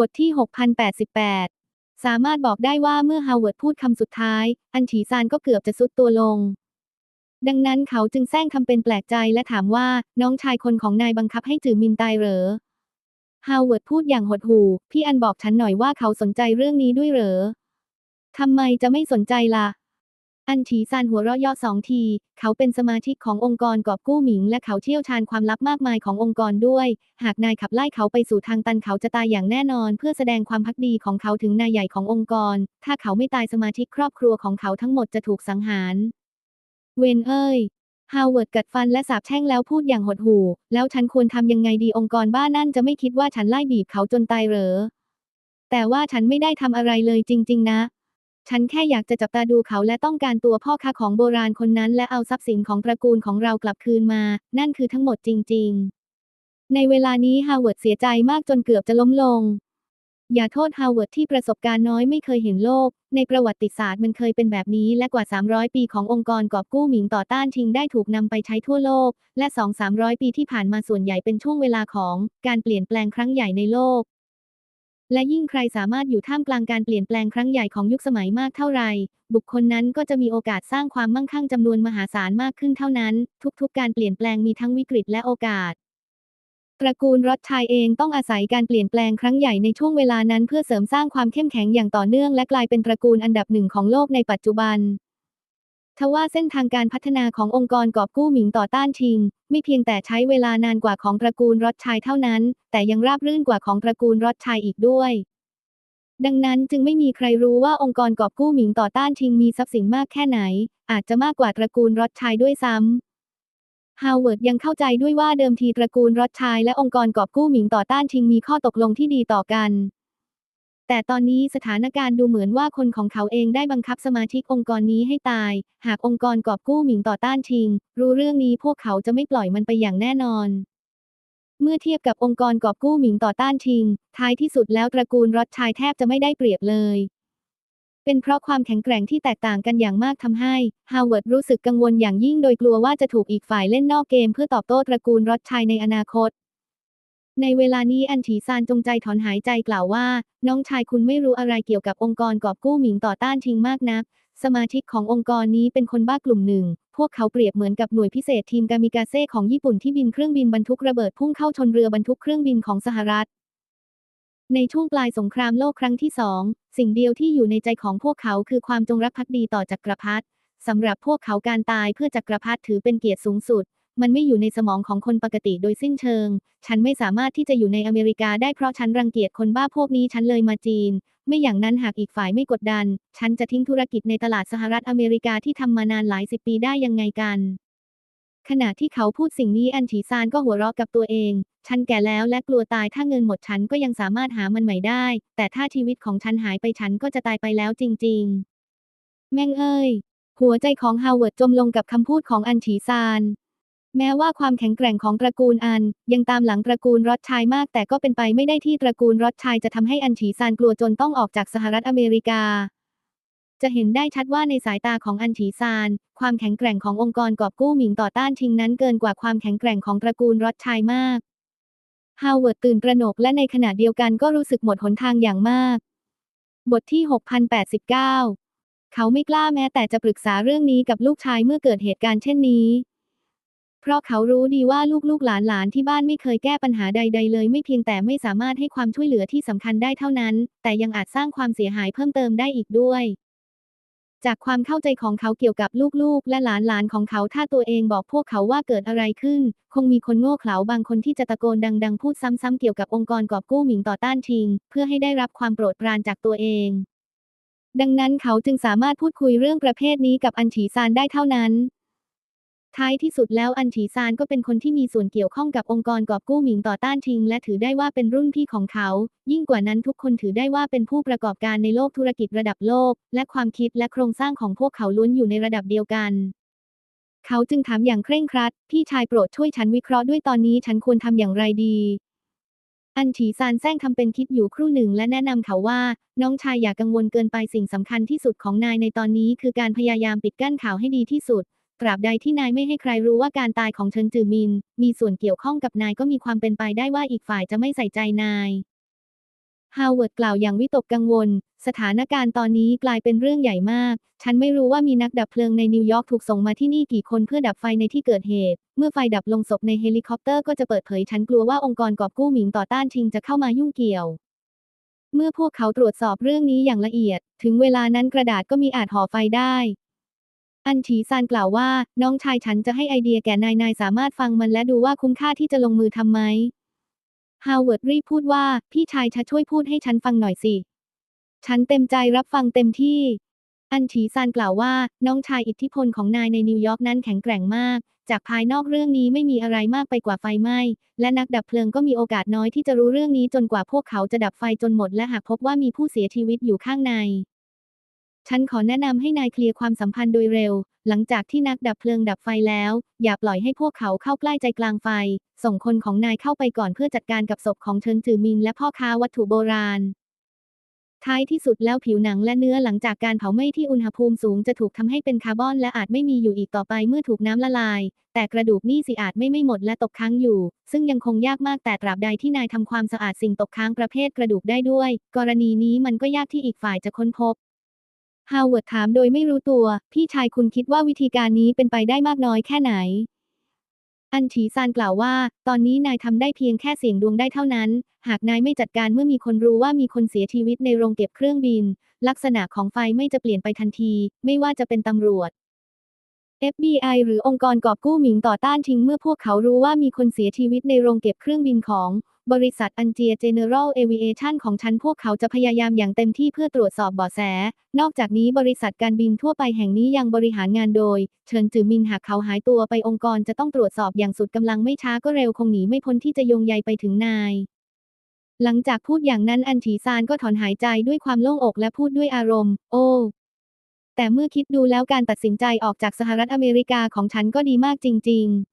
บทที่ 6088 สามารถบอกได้ว่าเมื่อฮาวเวิร์ดพูดคำสุดท้าย อันฉีซานก็เกือบจะซุดตัวลง ดังนั้นเขาจึงแซงทำเป็นแปลกใจและถามว่าน้องชายคนของนายบังคับให้จือมินตายเหรอฮาวเวิร์ดพูดอย่างหดหู่พี่อันบอกฉันหน่อยว่าเขาสนใจเรื่องนี้ด้วยเหรอทำไมจะไม่สนใจล่ะ อันฉีซานหัวเราะย่อสองที เขาเป็นสมาชิกขององค์กรกอบกู้หมิง และเขาเชี่ยวชาญความลับมากมายขององค์กรด้วย หากนายขับไล่เขาไปสู่ทางตันเขาจะตายอย่างแน่นอน เพื่อแสดงความพักดีของเขาถึงนายใหญ่ขององค์กร ถ้าเขาไม่ตายสมาชิกครอบครัวของเขาทั้งหมดจะถูกสังหาร เวนเอ้ยฮาวเวิร์ดกัดฟันและสาบแช่งแล้วพูดอย่างหดหู่ แล้วฉันควรทำยังไงดีองค์กรบ้านั่นจะไม่คิดว่าฉันไล่บีบเขาจนตายเหรอ แต่ว่าฉันไม่ได้ทำอะไรเลยจริง ๆ นะ ฉันแค่อยากจะจับตาดูเขาและต้องการตัวพ่อค้าของโบราณคนนั้นและเอาทรัพย์สินของตระกูลของเรากลับคืนมา นั่นคือทั้งหมดจริง ๆ ในเวลานี้ฮาวเวิร์ดเสียใจมากจนเกือบจะล้มลง อย่าโทษฮาวเวิร์ดที่ประสบการณ์น้อยไม่เคยเห็นโลก ในประวัติศาสตร์มันเคยเป็นแบบนี้และกว่า 300 ปีขององค์กรกอบกู้หมิงต่อต้านชิงได้ถูกนำไปใช้ทั่วโลก และ 2-300 ปีที่ผ่านมาส่วนใหญ่เป็นช่วงเวลาของ การเปลี่ยนแปลงครั้งใหญ่ในโลก และยิ่งใครสามารถอยู่ท่ามกลางการเปลี่ยนแปลงครั้งใหญ่ของยุคสมัยมากเท่าไหร่บุคคลนั้นก็จะมีโอกาสสร้างความมั่งคั่งจำนวนมหาศาลมากขึ้นเท่านั้น ทุกๆ การเปลี่ยนแปลงมีทั้งวิกฤตและโอกาสตระกูลรอดชัยเองต้องอาศัยการเปลี่ยนแปลงครั้งใหญ่ในช่วงเวลานั้นเพื่อเสริมสร้างความเข้มแข็งอย่างต่อเนื่องและกลายเป็นตระกูลอันดับหนึ่งของโลกในปัจจุบัน ทว่าเส้นทางการพัฒนาขององค์กรกอบกู้หมิงต่อต้านชิง ไม่เพียงแต่ใช้เวลานานกว่าของตระกูลรอดชัยเท่านั้น แต่ยังราบรื่นกว่าของตระกูลรอดชัยอีกด้วย ดังนั้นจึงไม่มีใครรู้ว่าองค์กรกอบกู้หมิงต่อต้านชิงมีทรัพย์สินมากแค่ไหน อาจจะมากกว่าตระกูลรอดชัยด้วยซ้ำฮาวเวิร์ดยังเข้าใจด้วยว่าเดิมทีตระกูลรอดชัยและองค์กรกอบกู้หมิงต่อต้านชิงมีข้อตกลงที่ดีต่อกัน แต่ตอนนี้สถานการณ์ดูเหมือนว่าคนของเขาเองได้บังคับสมาชิกองค์กรนี้ให้ตาย หากองค์กรกอบกู้หมิงต่อต้านชิง รู้เรื่องนี้พวกเขาจะไม่ปล่อยมันไปอย่างแน่นอน เมื่อเทียบกับองค์กรกอบกู้หมิงต่อต้านชิง ท้ายที่สุดแล้วตระกูลรอดชัยแทบจะไม่ได้เปรียบเลย เป็นเพราะความแข็งแกร่งที่แตกต่างกันอย่างมากทำให้ฮาวเวิร์ดรู้สึกกังวลอย่างยิ่งโดยกลัวว่าจะถูกอีกฝ่ายเล่นนอกเกมเพื่อตอบโต้ตระกูลรอดชัยในอนาคต ในเวลานี้อันฉีซานจงใจถอนหายใจกล่าวว่า น้องชายคุณไม่รู้อะไรเกี่ยวกับองค์กรกอบกู้หมิงต่อต้านชิงมากนัก สมาชิกขององค์กรนี้เป็นคนบ้ากลุ่มหนึ่ง พวกเขาเปรียบเหมือนกับหน่วยพิเศษทีมกามิกาเซ่ของญี่ปุ่นที่บินเครื่องบินบรรทุกระเบิดพุ่งเข้าชนเรือบรรทุกเครื่องบินของสหรัฐ ในช่วงปลายสงครามโลกครั้งที่สองสิ่งเดียวที่อยู่ในใจของพวกเขาคือความจงรักภักดีต่อจักรพรรดิสำหรับพวกเขาการตายเพื่อจักรพรรดิถือเป็นเกียรติสูงสุด มันไม่อยู่ในสมองของคนปกติโดยสิ้นเชิง ฉันไม่สามารถที่จะอยู่ในอเมริกาได้เพราะฉันรังเกียจคนบ้าพวกนี้ฉันเลยมาจีน ไม่อย่างนั้นหากอีกฝ่ายไม่กดดัน ฉันจะทิ้งธุรกิจในตลาดสหรัฐอเมริกาที่ทำมานานหลายสิบปีได้ยังไงกันขณะที่เขาพูดสิ่งนี้อันฉีซานก็หัวเราะกับตัวเอง ฉันแก่แล้วและกลัวตายถ้าเงินหมดฉันก็ยังสามารถหามันใหม่ได้ แต่ถ้าชีวิตของฉันหายไปฉันก็จะตายไปแล้วจริง ๆ แม่งเอ้ย หัวใจของฮาวเวิร์ดจมลงกับคำพูดของอันฉีซาน แม้ว่าความแข็งแกร่งของตระกูลอัน ยังตามหลังตระกูลรอดชัยมาก แต่ก็เป็นไปไม่ได้ที่ตระกูลรอดชัยจะทำให้อันฉีซานกลัวจนต้องออกจากสหรัฐอเมริกา จะเห็นได้ชัดว่าในสายตาของอันฉีซาน ความแข็งแกร่งขององค์กรกอบกู้หมิงต่อต้านชิงนั้นเกินกว่าความแข็งแกร่งของตระกูลรอดชัยมากฮาวเวิร์ดตื่นตระหนกและในขณะเดียวกันก็รู้สึกหมดหนทางอย่างมาก บทที่ 6089 เขาไม่กล้าแม้แต่จะปรึกษาเรื่องนี้กับลูกชายเมื่อเกิดเหตุการณ์เช่นนี้ เพราะเขารู้ดีว่าลูกๆหลานๆที่บ้านไม่เคยแก้ปัญหาใด ๆ เลยไม่เพียงแต่ไม่สามารถให้ความช่วยเหลือที่สำคัญได้เท่านั้น แต่ยังอาจสร้างความเสียหายเพิ่มเติมได้อีกด้วย จากความเข้าใจของเขาเกี่ยวกับลูกๆ และหลานๆของเขาถ้าตัวเองบอกพวกเขาว่าเกิดอะไรขึ้น คงมีคนโง่เขลาบางคนที่จะตะโกนดัง ๆ พูดซ้ำๆเกี่ยวกับองค์กรกอบกู้หมิงต่อต้านชิง เพื่อให้ได้รับความโปรดปรานจากตัวเองดังนั้นเขาจึงสามารถพูดคุยเรื่องประเภทนี้กับอันฉีซานได้เท่านั้น ท้ายที่สุดแล้วอันฉีซานก็เป็นคนที่มีส่วนเกี่ยวข้องกับองค์กรกอบกู้หมิงต่อต้านชิง และถือได้ว่าเป็นรุ่นพี่ของเขา ยิ่งกว่านั้นทุกคนถือได้ว่าเป็นผู้ประกอบการในโลกธุรกิจระดับโลก และความคิดและโครงสร้างของพวกเขาล้วนอยู่ในระดับเดียวกัน เขาจึงถามอย่างเคร่งครัด พี่ชายโปรดช่วยฉันวิเคราะห์ด้วยตอนนี้ฉันควรทำอย่างไรดี อันฉีซานแซงทำเป็นคิดอยู่ครู่หนึ่งและแนะนำเขาว่า น้องชายอย่ากังวลเกินไปสิ่งสำคัญที่สุดของนายในตอนนี้ คือการพยายามปิดกั้นข่าวให้ดีที่สุด ตราบใดที่นายไม่ให้ใครรู้ว่าการตายของเฉินจือมิน มีส่วนเกี่ยวข้องกับนายก็มีความเป็นไปได้ว่าอีกฝ่ายจะไม่ใส่ใจนายฮาวเวิร์ดกล่าวอย่างวิตกกังวล สถานการณ์ตอนนี้กลายเป็นเรื่องใหญ่มาก ฉันไม่รู้ว่ามีนักดับเพลิงในนิวยอร์กถูกส่งมาที่นี่กี่คนเพื่อดับไฟในที่เกิดเหตุ เมื่อไฟดับลงศพในเฮลิคอปเตอร์ก็จะเปิดเผยฉันกลัวว่าองค์กรกอบกู้หมิงต่อต้านชิงจะเข้ามายุ่งเกี่ยว เมื่อพวกเขาตรวจสอบเรื่องนี้อย่างละเอียด ถึงเวลานั้นกระดาษก็มีอาจห่อไฟได้ อันฉีซานกล่าวว่า น้องชายฉันจะให้ไอเดียแก่นายนายสามารถฟังมันและดูว่าคุ้มค่าที่จะลงมือทำไหมฮาวเวิร์ดรีพูดว่า พี่ชายชะช่วยพูดให้ฉันฟังหน่อยสิ ฉันเต็มใจรับฟังเต็มที่ อันฉีซานกล่าวว่า น้องชายอิทธิพลของนายในนิวยอร์กนั้นแข็งแกร่งมาก จากภายนอกเรื่องนี้ไม่มีอะไรมากไปกว่าไฟไหม้ และนักดับเพลิงก็มีโอกาสน้อยที่จะรู้เรื่องนี้จนกว่าพวกเขาจะดับไฟจนหมด และหากพบว่ามีผู้เสียชีวิตอยู่ข้างใน ฉันขอแนะนำให้นายเคลียร์ความสัมพันธ์โดยเร็ว หลังจากที่นักดับเพลิงดับไฟแล้ว อย่าปล่อยให้พวกเขาเข้าใกล้ใจกลางไฟ ส่งคนของนายเข้าไปก่อนเพื่อจัดการกับศพของเชิงจือมินและพ่อค้าวัตถุโบราณ ท้ายที่สุดแล้วผิวหนังและเนื้อหลังจากการเผาไหม้ที่อุณหภูมิสูงจะถูกทำให้เป็นคาร์บอนและอาจไม่มีอยู่อีกต่อไปเมื่อถูกน้ำละลาย แต่กระดูกนี่สิอาจไม่ไม่หมดและตกค้างอยู่ ซึ่งยังคงยากมากแต่ตราบใดที่นายทำความสะอาดสิ่งตกค้างประเภทกระดูกได้ด้วย กรณีนี้มันก็ยากที่อีกฝ่ายจะค้นพบ ฮาวเวิร์ดถามโดยไม่รู้ตัว พี่ชายคุณคิดว่าวิธีการนี้เป็นไปได้มากน้อยแค่ไหน อันฉีซานกล่าวว่า ตอนนี้นายทำได้เพียงแค่เสี่ยงดวงได้เท่านั้น หากนายไม่จัดการเมื่อมีคนรู้ว่ามีคนเสียชีวิตในโรงเก็บเครื่องบิน ลักษณะของไฟไม่จะเปลี่ยนไปทันที ไม่ว่าจะเป็นตำรวจ FBI หรือองค์กรกอบกู้หมิงต่อต้านชิงเมื่อพวกเขารู้ว่ามีคนเสียชีวิตในโรงเก็บเครื่องบินของ บริษัทอันเจียเจเนอรัลเอวิเอชันของฉันพวกเขาจะพยายามอย่างเต็มที่เพื่อตรวจสอบเบาะแส นอกจากนี้บริษัทการบินทั่วไปแห่งนี้ยังบริหารงานโดยเฉินจือมินหากเขาหายตัวไปองค์กรจะต้องตรวจสอบอย่างสุดกำลังไม่ช้าก็เร็วคงหนีไม่พ้นที่จะโยงใยไปถึงนายหลังจากพูดอย่างนั้นอันฉีซานก็ถอนหายใจด้วยความโล่งอกและพูดด้วยอารมณ์ โอ้ แต่เมื่อคิดดูแล้วการตัดสินใจออกจากสหรัฐอเมริกาของฉันก็ดีมากจริง ๆ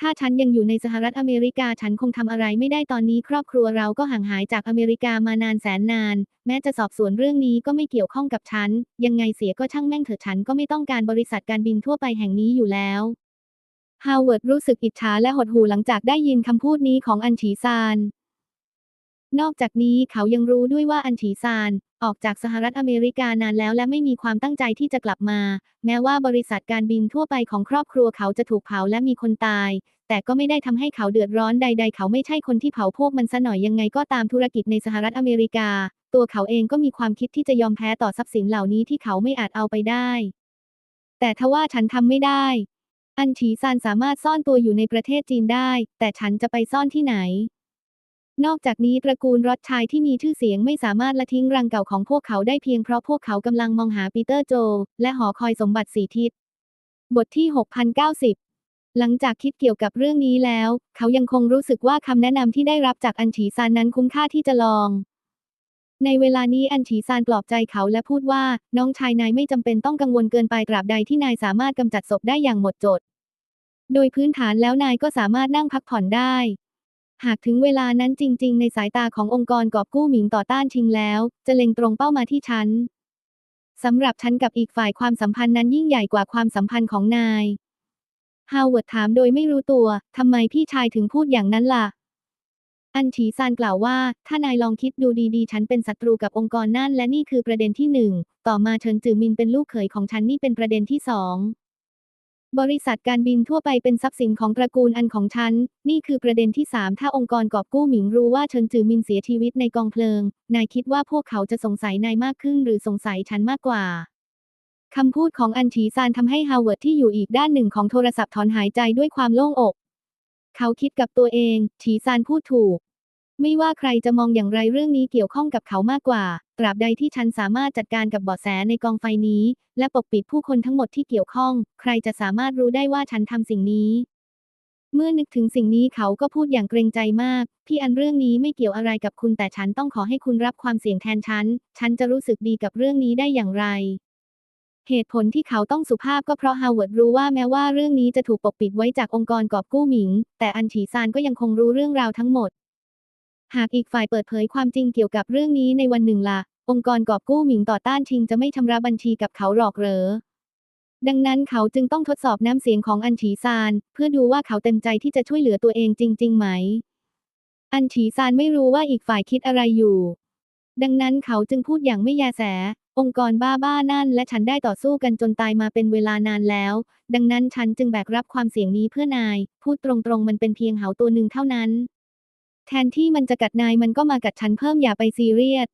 ถ้าฉันยังอยู่ในสหรัฐอเมริกาฉันคงทำอะไรไม่ได้ตอนนี้ครอบครัวเราก็ห่างหายจากอเมริกามานานแสนนาน แม้จะสอบสวนเรื่องนี้ก็ไม่เกี่ยวข้องกับฉัน ยังไงเสียก็ช่างแม่งเถอะฉันก็ไม่ต้องการบริษัทการบินทั่วไปแห่งนี้อยู่แล้วฮาวเวิร์ดรู้สึกอิจฉาและหดหู่หลังจากได้ยินคำพูดนี้ของอันฉีซาน นอกจากนี้เขายังรู้ด้วยว่าอันฉีซาน ออกจากสหรัฐอเมริกานานแล้วและไม่มีความตั้งใจที่จะกลับมา แม้ว่าบริษัทการบินทั่วไปของครอบครัวเขาจะถูกเผาและมีคนตาย แต่ก็ไม่ได้ทำให้เขาเดือดร้อนใด ๆ เขาไม่ใช่คนที่เผาพวกมันซะหน่อยยังไงก็ตามธุรกิจในสหรัฐอเมริกา ตัวเขาเองก็มีความคิดที่จะยอมแพ้ต่อทรัพย์สินเหล่านี้ที่เขาไม่อาจเอาไปได้ แต่ทว่าฉันทำไม่ได้ อันฉีซานสามารถซ่อนตัวอยู่ในประเทศจีนได้ แต่ฉันจะไปซ่อนที่ไหน นอกจากนี้ตระกูลรอดชายที่มีชื่อเสียงไม่สามารถละทิ้งรังเก่าของพวกเขาได้เพียงเพราะพวกเขากำลังมองหาปีเตอร์โจ และหอคอยสมบัติสีทิศ บทที่ 6090 หลังจากคิดเกี่ยวกับเรื่องนี้แล้ว เขายังคงรู้สึกว่าคำแนะนำที่ได้รับจากอันฉีซานนั้นคุ้มค่าที่จะลอง ในเวลานี้อันฉีซานปลอบใจเขาและพูดว่า น้องชายนายไม่จำเป็นต้องกังวลเกินไปตราบใดที่นายสามารถกำจัดศพได้อย่างหมดจด โดยพื้นฐานแล้วนายก็สามารถนั่งพักผ่อนได้ หากถึงเวลานั้นจริง ๆ ในสายตาขององค์กรกอบกู้หมิงต่อต้านชิงแล้ว จะเล็งตรงเป้ามาที่ฉันสำหรับฉันกับอีกฝ่ายความสัมพันธ์นั้นยิ่งใหญ่กว่าความสัมพันธ์ของนายฮาวเวิร์ดถามโดยไม่รู้ตัว ทำไมพี่ชายถึงพูดอย่างนั้นล่ะ อันฉีซานกล่าวว่า ถ้านายลองคิดดูดีๆ ฉันเป็นศัตรูกับองค์กรนั่นและนี่คือประเด็นที่หนึ่ง ต่อมาเฉินจือมินเป็นลูกเขยของฉันนี่เป็นประเด็นที่สอง บริษัทการบินทั่วไปเป็นทรัพย์สินของตระกูลอันของฉัน นี่คือประเด็นที่สามถ้าองค์กรกอบกู้หมิงรู้ว่าเฉินจือมินเสียชีวิตในกองเพลิง นายคิดว่าพวกเขาจะสงสัยนายมากขึ้นหรือสงสัยฉันมากกว่าคำพูดของอันฉีซานทำให้ฮาวเวิร์ดที่อยู่อีกด้านหนึ่งของโทรศัพท์ถอนหายใจด้วยความโล่งอก เขาคิดกับตัวเอง ฉีซานพูดถูก ไม่ว่าใครจะมองอย่างไรเรื่องนี้เกี่ยวข้องกับเขามากกว่า ตราบใดที่ฉันสามารถจัดการกับเบาะแสในกองไฟนี้ และปกปิดผู้คนทั้งหมดที่เกี่ยวข้อง ใครจะสามารถรู้ได้ว่าฉันทำสิ่งนี้ เมื่อนึกถึงสิ่งนี้เขาก็พูดอย่างเกรงใจมาก พี่อันเรื่องนี้ไม่เกี่ยวอะไรกับคุณแต่ฉันต้องขอให้คุณรับความเสี่ยงแทนฉัน ฉันจะรู้สึกดีกับเรื่องนี้ได้อย่างไรเหตุผลที่เขาต้องสุภาพก็เพราะฮาวเวิร์ดรู้ว่าแม้ว่าเรื่องนี้จะถูกปกปิดไว้จากองค์กรกอบกู้หมิง แต่อันฉีซานก็ยังคงรู้เรื่องราวทั้งหมด หากอีกฝ่ายเปิดเผยความจริงเกี่ยวกับเรื่องนี้ในวันหนึ่งล่ะ องค์กรกอบกู้หมิงต่อต้านชิงจะไม่ชำระบัญชีกับเขาหรอกเหรอ ดังนั้นเขาจึงต้องทดสอบน้ำเสียงของอันฉีซาน เพื่อดูว่าเขาเต็มใจที่จะช่วยเหลือตัวเองจริง ๆ ไหม อันฉีซานไม่รู้ว่าอีกฝ่ายคิดอะไรอยู่ ดังนั้นเขาจึงพูดอย่างไม่แยแส องค์กรบ้าๆนั่น และฉันได้ต่อสู้กันจนตายมาเป็นเวลานานแล้ว ดังนั้นฉันจึงแบกรับความเสี่ยงนี้เพื่อนาย พูดตรงๆมันเป็นเพียงเหาตัวหนึ่งเท่านั้น แทนที่มันจะกัดนายมันก็มากัดฉันเพิ่มอย่าไปซีเรียส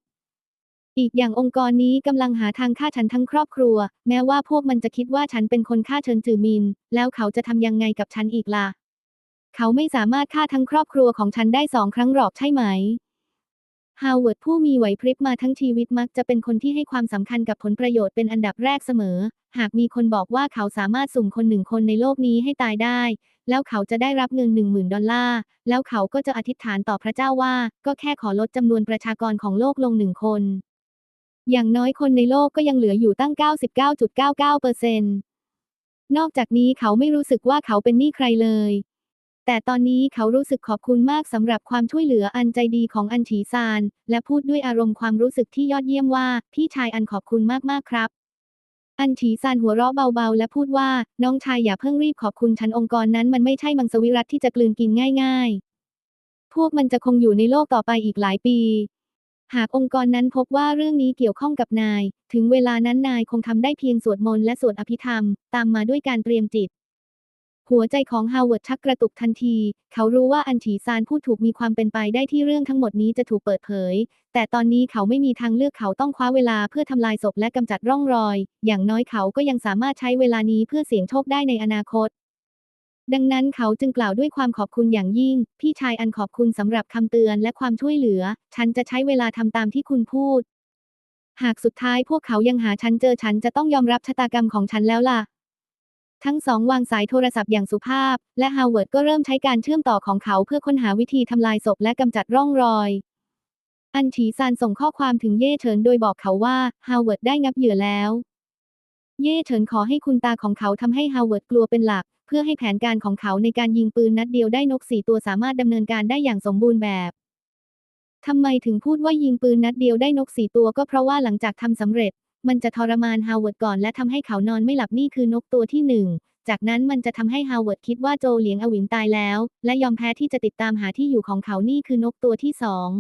อีกอย่างองค์กรนี้กำลังหาทางฆ่าฉันทั้งครอบครัว แม้ว่าพวกมันจะคิดว่าฉันเป็นคนฆ่าเฉินจือมิน แล้วเขาจะทำยังไงกับฉันอีกล่ะ เขาไม่สามารถฆ่าทั้งครอบครัวของฉันได้สองครั้งหรอกใช่ไหมฮาวเวิร์ดผู้มีไหวพริบมาทั้งชีวิตมักจะเป็นคนที่ให้ความสำคัญกับผลประโยชน์เป็นอันดับแรกเสมอ หากมีคนบอกว่าเขาสามารถสุ่มคนหนึ่งคนในโลกนี้ให้ตายได้ แล้วเขาจะได้รับเงินหนึ่งหมื่นดอลลาร์ แล้วเขาก็จะอธิษฐานต่อพระเจ้าว่า ก็แค่ขอลดจำนวนประชากรของโลกลงหนึ่งคน อย่างน้อยคนในโลกก็ยังเหลืออยู่ตั้ง 99.99เปอร์เซ็นต์นอกจากนี้เขาไม่รู้สึกว่าเขาเป็นหนี้ใครเลย แต่ตอนนี้เขารู้สึกขอบคุณมากสำหรับความช่วยเหลืออันใจดีของอันฉีซาน และพูดด้วยอารมณ์ความรู้สึกที่ยอดเยี่ยมว่า พี่ชายอันขอบคุณมากๆครับ อันฉีซานหัวเราะเบาๆ และพูดว่า น้องชายอย่าเพิ่งรีบขอบคุณฉันองค์กรนั้นมันไม่ใช่มังสวิรัตที่จะกลืนกินง่ายๆ พวกมันจะคงอยู่ในโลกต่อไปอีกหลายปี หากองค์กรนั้นพบว่าเรื่องนี้เกี่ยวข้องกับนาย ถึงเวลานั้นนายคงทำได้เพียงสวดมนต์และสวดอภิธรรม ตามมาด้วยการเตรียมจิต หัวใจของฮาวเวิร์ดชักกระตุกทันที เขารู้ว่าอันฉีซานพูดถูกมีความเป็นไปได้ที่เรื่องทั้งหมดนี้จะถูกเปิดเผย แต่ตอนนี้เขาไม่มีทางเลือกเขาต้องคว้าเวลาเพื่อทำลายศพและกำจัดร่องรอย อย่างน้อยเขาก็ยังสามารถใช้เวลานี้เพื่อเสี่ยงโชคได้ในอนาคต ดังนั้นเขาจึงกล่าวด้วยความขอบคุณอย่างยิ่ง พี่ชายอันขอบคุณสำหรับคำเตือนและความช่วยเหลือ ฉันจะใช้เวลาทำตามที่คุณพูด หากสุดท้ายพวกเขายังหาฉันเจอฉันจะต้องยอมรับชะตากรรมของฉันแล้วล่ะ ทั้งสองวางสายโทรศัพท์อย่างสุภาพ และฮาวเวิร์ดก็เริ่มใช้การเชื่อมต่อของเขาเพื่อค้นหาวิธีทำลายศพและกำจัดร่องรอย อันฉีซานส่งข้อความถึงเย่เฉินโดยบอกเขาว่าฮาวเวิร์ดได้งับเหยื่อแล้ว เย่เฉินขอให้คุณตาของเขาทำให้ฮาวเวิร์ดกลัวเป็นหลัก เพื่อให้แผนการของเขาในการยิงปืนนัดเดียวได้นกสี่ตัวสามารถดำเนินการได้อย่างสมบูรณ์แบบทำไมถึงพูดว่ายิงปืนนัดเดียวได้นกสี่ตัวก็เพราะว่าหลังจากทำสำเร็จ มันจะทรมานฮาวเวิร์ดก่อนและทำให้เขานอนไม่หลับนี่คือนกตัวที่หนึ่งจากนั้นมันจะทำให้ฮาวเวิร์ดคิดว่าโจเหลียงอวินตายแล้ว และยอมแพ้ที่จะติดตามหาที่อยู่ของเขานี่คือนกตัวที่สอง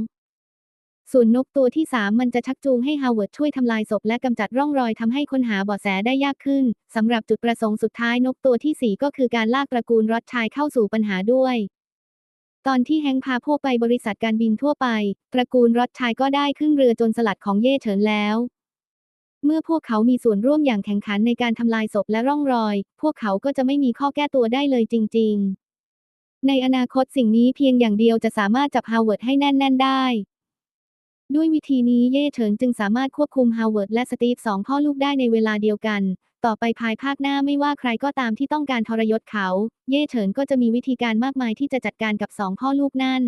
ส่วนนกตัวที่ 3 มันจะชักจูงให้ฮาวเวิร์ดช่วยทำลายศพและกำจัดร่องรอยทำให้ค้นหาเบาะแสได้ยากขึ้นสำหรับจุดประสงค์สุดท้ายนกตัวทีสี่4 ก็คือการลากตระกูลรอดชายเข้าสู่ปัญหาด้วย ตอนที่แฮงพาพวกไปบริษัทการบินทั่วไป ตระกูลรอดชายก็ได้ขึ้นเรือจนสลัดของเย่เฉินแล้ว เมื่อพวกเขามีส่วนร่วมอย่างแข่งขันในการทำลายศพและร่องรอย พวกเขาก็จะไม่มีข้อแก้ตัวได้เลยจริง ๆ ในอนาคตสิ่งนี้เพียงอย่างเดียวจะสามารถจับฮาวเวิร์ดให้แน่น ๆ ได้ ด้วยวิธีนี้เย่เฉินจึงสามารถควบคุมฮาวเวิร์ดและสตีฟสองพ่อลูกได้ในเวลาเดียวกัน ต่อไปภายภาคหน้าไม่ว่าใครก็ตามที่ต้องการทรยศเขา เย่เฉินก็จะมีวิธีการมากมายที่จะจัดการกับสองพ่อลูกนั่น